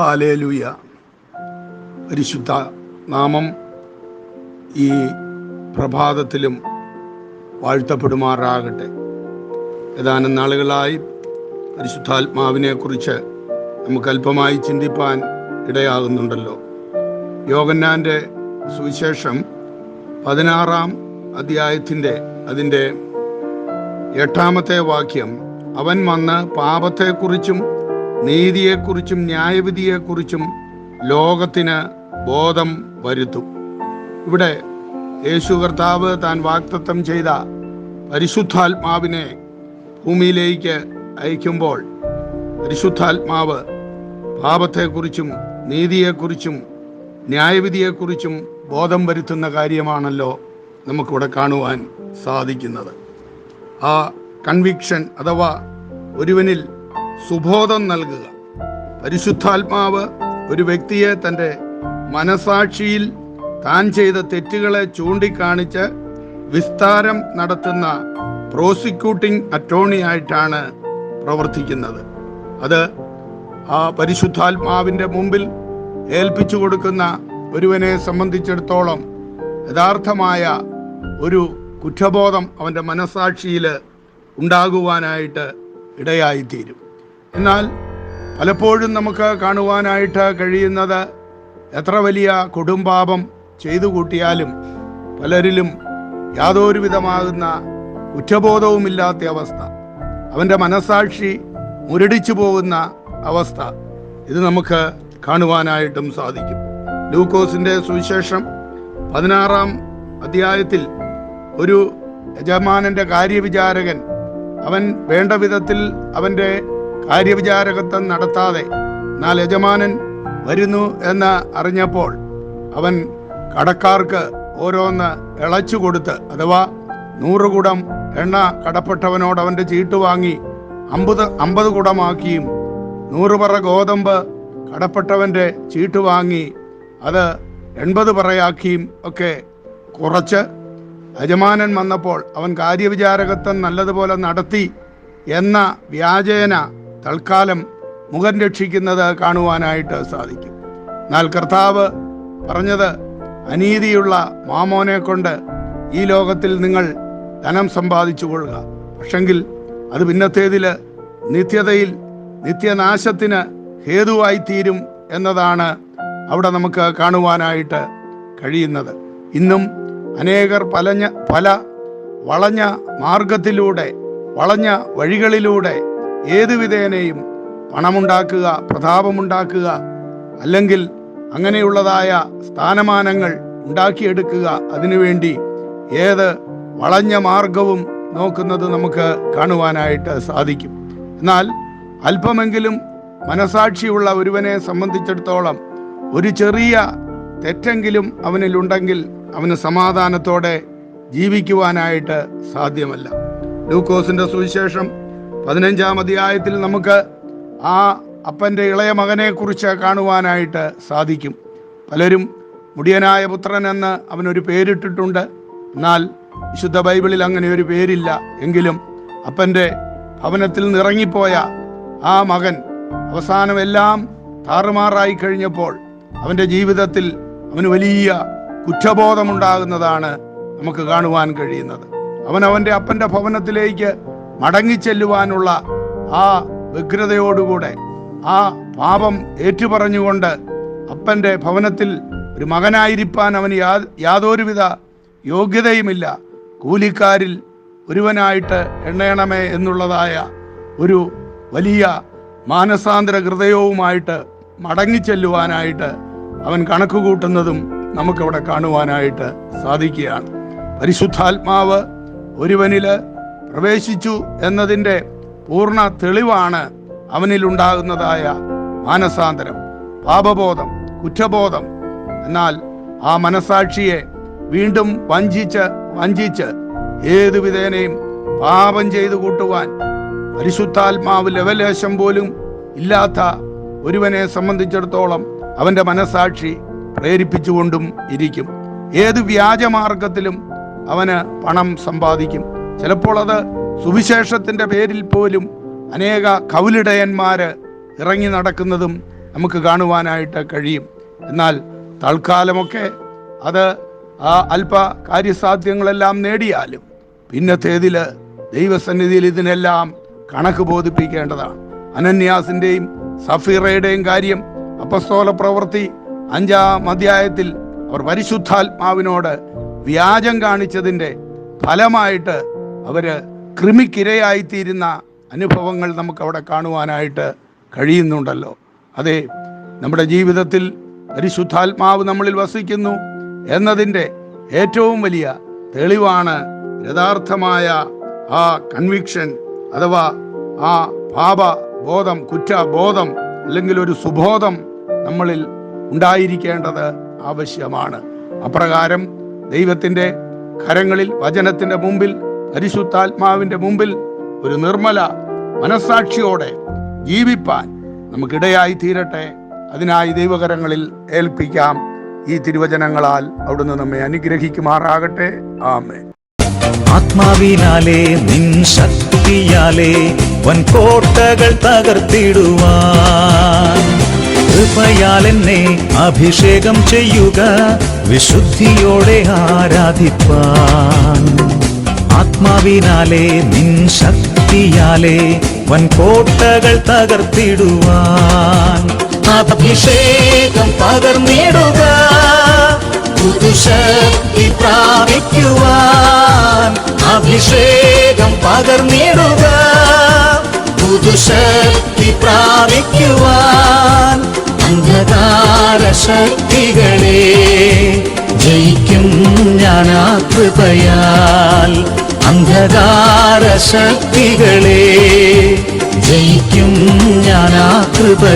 Hallelujah. പരിശുദ്ധ നാമം ഈ പ്രഭാതത്തിലും വാഴ്ത്തപ്പെടുമാറാകട്ടെ. ഏതാനും നാളുകളായി പരിശുദ്ധാത്മാവിനെക്കുറിച്ച് നമുക്ക് അല്പമായി ചിന്തിപ്പാൻ ഇടയാകുന്നുണ്ടല്ലോ. യോഗന്നാന്റെ സുവിശേഷം പതിനാറാം അധ്യായത്തിന്റെ അതിന്റെ എട്ടാമത്തെ വാക്യം അവൻ വന്ന് പാപത്തെക്കുറിച്ചും നീതിയെക്കുറിച്ചും ന്യായവിധിയെക്കുറിച്ചും ലോകത്തിന് ബോധം വരുത്തും. ഇവിടെ യേശു കർത്താവ് താൻ വാക്തത്വം ചെയ്ത പരിശുദ്ധാത്മാവിനെ ഭൂമിയിലേക്ക് അയക്കുമ്പോൾ പരിശുദ്ധാത്മാവ് പാപത്തെക്കുറിച്ചും നീതിയെക്കുറിച്ചും ന്യായവിധിയെക്കുറിച്ചും ബോധം വരുത്തുന്ന കാര്യമാണല്ലോ നമുക്കിവിടെ കാണുവാൻ സാധിക്കുന്നത്. ആ കൺവിക്ഷൻ അഥവാ ഒരുവനിൽ സുബോധം നൽകുക. പരിശുദ്ധാത്മാവ് ഒരു വ്യക്തിയെ തന്റെ മനസാക്ഷിയിൽ താൻ ചെയ്ത തെറ്റുകളെ ചൂണ്ടിക്കാണിച്ച് വിസ്താരം നടത്തുന്ന പ്രോസിക്യൂട്ടിംഗ് അറ്റോർണി ആയിട്ടാണ് പ്രവർത്തിക്കുന്നത്. അത് ആ പരിശുദ്ധാത്മാവിന്റെ മുമ്പിൽ ഏൽപ്പിച്ചു കൊടുക്കുന്ന ഒരുവനെ സംബന്ധിച്ചിടത്തോളം യഥാർത്ഥമായ ഒരു കുറ്റബോധം അവന്റെ മനസാക്ഷിയിൽ ഉണ്ടാകുവാനായിട്ട് ഇടയായിത്തീരും. എന്നാൽ പലപ്പോഴും നമുക്ക് കാണുവാനായിട്ട് കഴിയുന്നത് എത്ര വലിയ കൊടുംപാപം ചെയ്തു കൂട്ടിയാലും പലരിലും യാതൊരു വിധമാകുന്ന കുറ്റബോധവുമില്ലാത്ത അവസ്ഥ. അവന്റെ മനസാക്ഷി മുരടിച്ചു പോകുന്ന അവസ്ഥ ഇത് നമുക്ക് കാണുവാനായിട്ടും സാധിക്കും. ലൂക്കോസിന്റെ സുവിശേഷം പതിനാറാം അധ്യായത്തിൽ ഒരു യജമാനന്റെ കാര്യവിചാരകൻ അവൻ വേണ്ട വിധത്തിൽ അവന്റെ കാര്യവിചാരകത്വം നടത്താതെ എന്നാൽ യജമാനൻ വരുന്നു എന്ന് അറിഞ്ഞപ്പോൾ അവൻ കടക്കാർക്ക് ഓരോന്ന് ഇളച്ചു കൊടുത്ത് അഥവാ നൂറുകുടം എണ്ണ കടപ്പെട്ടവനോട് അവന്റെ ചീട്ട് വാങ്ങി അമ്പത് അമ്പത് കുടമാക്കിയും നൂറ് പറ ഗോതമ്പ് കടപ്പെട്ടവന്റെ ചീട്ട് വാങ്ങി അത് എൺപത് പറയാക്കിയും ഒക്കെ കുറച്ച്. യജമാനൻ വന്നപ്പോൾ അവൻ കാര്യവിചാരകത്വം നല്ലതുപോലെ നടത്തി എന്ന വ്യാജേന തൽക്കാലം മുഖം രക്ഷിക്കുന്നത് കാണുവാനായിട്ട് സാധിക്കും. എന്നാൽ കർത്താവ് പറഞ്ഞത് അനീതിയുള്ള മാമോനെ കൊണ്ട് ഈ ലോകത്തിൽ നിങ്ങൾ ധനം സമ്പാദിച്ചു കൊള്ളുക പക്ഷെങ്കിൽ അത് പിന്നത്തേതിൽ നിത്യതയിൽ നിത്യനാശത്തിന് ഹേതുവായി തീരും എന്നതാണ് അവിടെ നമുക്ക് കാണുവാനായിട്ട് കഴിയുന്നത്. ഇന്നും അനേകർ പലഞ്ഞ പല വളഞ്ഞ മാർഗത്തിലൂടെ വളഞ്ഞ വഴികളിലൂടെ ഏതു വിധേനയും പണമുണ്ടാക്കുക പ്രതാപമുണ്ടാക്കുക അല്ലെങ്കിൽ അങ്ങനെയുള്ളതായ സ്ഥാനമാനങ്ങൾ ഉണ്ടാക്കിയെടുക്കുക അതിനുവേണ്ടി ഏത് വളഞ്ഞ മാർഗവും നോക്കുന്നത് നമുക്ക് കാണുവാനായിട്ട് സാധിക്കും. എന്നാൽ അല്പമെങ്കിലും മനസാക്ഷിയുള്ള ഒരുവനെ സംബന്ധിച്ചിടത്തോളം ഒരു ചെറിയ തെറ്റെങ്കിലും അവനിലുണ്ടെങ്കിൽ അവന് സമാധാനത്തോടെ ജീവിക്കുവാനായിട്ട് സാധ്യമല്ല. ലൂക്കോസിന്റെ സുവിശേഷം പതിനഞ്ചാം അധ്യായത്തിൽ നമുക്ക് ആ അപ്പന്റെ ഇളയ മകനെ കുറിച്ച് കാണുവാനായിട്ട് സാധിക്കും. പലരും മുടിയനായ പുത്രൻ എന്ന് അവനൊരു പേരിട്ടിട്ടുണ്ട്. എന്നാൽ വിശുദ്ധ ബൈബിളിൽ അങ്ങനെ ഒരു പേരില്ല. എങ്കിലും അപ്പന്റെ ഭവനത്തിൽ നിറങ്ങിപ്പോയ ആ മകൻ അവസാനം എല്ലാം താറുമാറായി കഴിഞ്ഞപ്പോൾ അവന്റെ ജീവിതത്തിൽ അവന് വലിയ കുറ്റബോധമുണ്ടാകുന്നതാണ് നമുക്ക് കാണുവാൻ കഴിയുന്നത്. അവൻ അവന്റെ അപ്പന്റെ ഭവനത്തിലേക്ക് മടങ്ങിച്ചെല്ലുവാനുള്ള ആ വ്യഗ്രതയോടുകൂടെ ആ പാപം ഏറ്റുപറഞ്ഞുകൊണ്ട് അപ്പന്റെ ഭവനത്തിൽ ഒരു മകനായിരിക്കാൻ അവന് യാ യാതൊരുവിധ യോഗ്യതയുമില്ല. കൂലിക്കാരിൽ ഒരുവനായിട്ട് എണ്ണയണമേ എന്നുള്ളതായ ഒരു വലിയ മാനസാന്തര ഹൃദയവുമായിട്ട് മടങ്ങിച്ചെല്ലുവാനായിട്ട് അവൻ കണക്കുകൂട്ടുന്നതും നമുക്കവിടെ കാണുവാനായിട്ട് സാധിക്കുകയാണ്. പരിശുദ്ധാത്മാവ് ഒരുവനിൽ പ്രവേശിച്ചു എന്നതിന്റെ പൂർണ തെളിവാണ് അവനിലുണ്ടാകുന്നതായ മാനസാന്തരം പാപബോധം കുറ്റബോധം. എന്നാൽ ആ മനസാക്ഷിയെ വീണ്ടും വഞ്ചിച്ച് വഞ്ചിച്ച് ഏതു വിധേനയും പാപം ചെയ്തു കൂട്ടുവാൻ പരിശുദ്ധാത്മാവ് ലവലേശം പോലും ഇല്ലാത്ത ഒരുവനെ സംബന്ധിച്ചിടത്തോളം അവന്റെ മനസാക്ഷി പ്രേരിപ്പിച്ചുകൊണ്ടും ഇരിക്കും. ഏത് വ്യാജമാർഗത്തിലും അവന് പണം സമ്പാദിക്കും. ചിലപ്പോൾ അത് സുവിശേഷത്തിന്റെ പേരിൽ പോലും അനേക കൗലിടയന്മാർ ഇറങ്ങി നടക്കുന്നതും നമുക്ക് കാണുവാനായിട്ട് കഴിയും. എന്നാൽ തൽക്കാലമൊക്കെ അത് ആ അല്പ കാര്യസാധ്യങ്ങളെല്ലാം നേടിയാലും പിന്നത്തേതിൽ ദൈവസന്നിധിയിൽ ഇതിനെല്ലാം കണക്ക് ബോധിപ്പിക്കേണ്ടതാണ്. അനന്യാസിന്റെയും സഫീറയുടെയും കാര്യം അപ്പസ്തോല പ്രവൃത്തി അഞ്ചാം അധ്യായത്തിൽ അവർ പരിശുദ്ധാത്മാവിനോട് വ്യാജം കാണിച്ചതിന്റെ ഫലമായിട്ട് അവർ കൃമിക്കിരയായിത്തീരുന്ന അനുഭവങ്ങൾ നമുക്ക് അവിടെ കാണുവാനായിട്ട് കഴിയുന്നുണ്ടല്ലോ. അതെ നമ്മുടെ ജീവിതത്തിൽ പരിശുദ്ധാത്മാവ് നമ്മളിൽ വസിക്കുന്നു എന്നതിന്റെ ഏറ്റവും വലിയ തെളിവാണ് യഥാർത്ഥമായ ആ കൺവിക്ഷൻ അഥവാ ആ പാപ ബോധം കുറ്റബോധം അല്ലെങ്കിൽ ഒരു സുബോധം നമ്മളിൽ ഉണ്ടായിരിക്കേണ്ടത് ആവശ്യമാണ്. അപ്രകാരം ദൈവത്തിന്റെ കരങ്ങളിൽ വചനത്തിന്റെ മുമ്പിൽ പരിശുദ്ധാത്മാവിന്റെ മുമ്പിൽ ഒരു നിർമ്മല മനസാക്ഷിയോടെ ജീവിപ്പാൻ നമുക്കിടയായി തീരട്ടെ. അതിനായി ദൈവകരങ്ങളിൽ ഏൽപ്പിക്കാം. ഈ തിരുവചനങ്ങളാൽ അവിടുന്ന് നമ്മെ അനുഗ്രഹിക്കുമാറാകട്ടെ. ആമേ ആത്മാവിനാലേ നിൻ ശക്തിയാലേ വൻകോട്ടകൾ തകർത്തിടുവാൻ. കൃപയാൽ എന്നെ അഭിഷേകം ചെയ്യുക വിശുദ്ധിയോടെ ആരാധിപ്പാൻ. ആത്മാവിനാലേ നിൻ ശക്തിയാലേ വൻകോട്ടകൾ തകർത്തിടുവാൻ. അഭിഷേകം പകർന്നിടുക പുതുശക്തി പ്രാപിക്കുവാൻ. അഭിഷേകം പകർന്നിടുക പുതുശക്തി പ്രാപിക്കുവാൻ. അന്ധകാര ശക്തികളെ ജയിക്കും ഞാൻ ആ കൃപയാൽ അന്ധകാര ശക്തികളെ ജയിക്കും ഞാൻ ആ കൃപയാൽ.